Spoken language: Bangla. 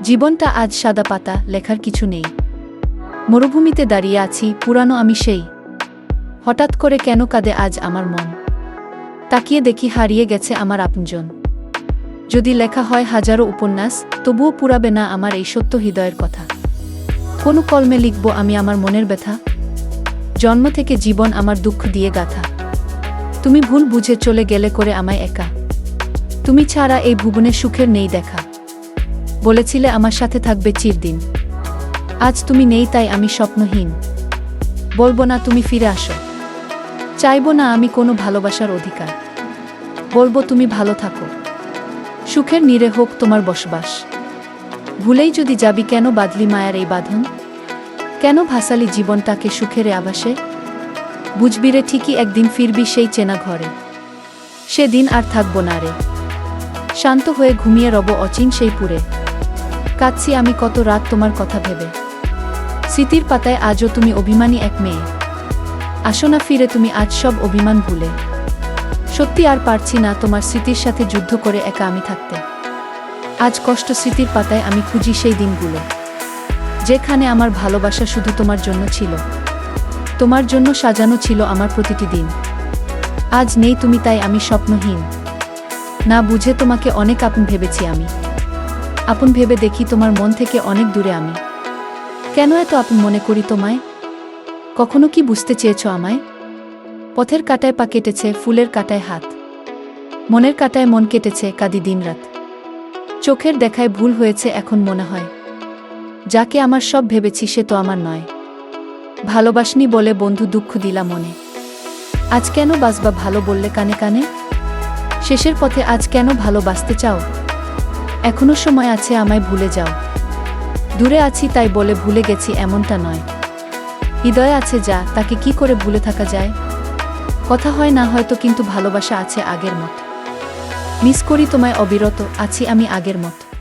জীবনটা আজ সাদা পাতা, লেখার কিছু নেই। মরুভূমিতে দাঁড়িয়ে আছি, পুরানো আমি সেই। হঠাৎ করে কেন কাঁদে আজ আমার মন? তাকিয়ে দেখি হারিয়ে গেছে আমার আপনজন। যদি লেখা হয় হাজারো উপন্যাস, তবুও পুরাবে না আমার এই সত্য হৃদয়ের কথা। কোন কলমে লিখব আমি আমার মনের ব্যথা? জন্ম থেকে জীবন আমার দুঃখ দিয়ে গাথা। তুমি ভুল বুঝে চলে গেলে করে আমায় একা। তুমি ছাড়া এই ভুবনে সুখের নেই দেখা। বলেছিলে আমার সাথে থাকবে চিরদিন। আজ তুমি নেই তাই আমি স্বপ্নহীন। বলব না তুমি ফিরে আসো। চাইব না আমি কোনো ভালোবাসার অধিকার। বলব তুমি ভালো থাকো। সুখের নীরে হোক তোমার বসবাস। ভুলেই যদি যাবি কেন বাদলি মায়ার এই বাঁধন? কেন ভাসালি জীবনটাকে সুখের আবাসে বুঝবি রে ঠিকই একদিন ফিরবি সেই চেনা ঘরে। সেদিন আর থাকব না রে। শান্ত হয়ে ঘুমিয়ে রব অচিন সেই পুরে। কাঁদছি আমি কত রাত তোমার কথা ভেবে। স্মৃতির পাতায় আজও তুমি অভিমানী এক মেয়ে। আসো না ফিরে, তুমি আজ সব অভিমান ভুলে। সত্যি আর পারছি না তোমার স্মৃতির সাথে যুদ্ধ করে একা আমি থাকতে। আজ কষ্ট স্মৃতির পাতায় আমি খুঁজি সেই দিনগুলো। যেখানে আমার ভালোবাসা শুধু তোমার জন্য ছিল। তোমার জন্য সাজানো ছিল আমার প্রতিটি দিন। আজ নেই তুমি তাই আমি স্বপ্নহীন। না বুঝে তোমাকে অনেক আপন ভেবেছি আমি। আপন ভেবে দেখি তোমার মন থেকে অনেক দূরে আমি। কেন এত আপন মনে করি তোমায়? কখনো কি বুঝতে চেয়েছ আমায়? পথের কাটায় পা কেটেছে, ফুলের কাটায় হাত। মনের কাটায় মন কেটেছে, কাদি দিনরাত চোখের দেখায় ভুল হয়েছে এখন মনে হয়। যাকে আমার সব ভেবেছি সে তো আমার নয়। ভালোবাসনি বলে বন্ধু দুঃখ দিলা মনে। আজ কেন বাসবা ভালো বললে কানে কানে? শেষের পথে আজ কেন ভালোবাসতে চাও? এখনও সময় আছে, আমায় ভুলে যাও। দূরে আছি তাই বলে ভুলে গেছি, এমনটা নয়। হৃদয় আছে যা, তাকে কি করে ভুলে থাকা যায়? কথা হয় না হয়তো, কিন্তু ভালোবাসা আছে আগের মত। মিস করি তোমায় অবিরত, আছি আমি আগের মতো।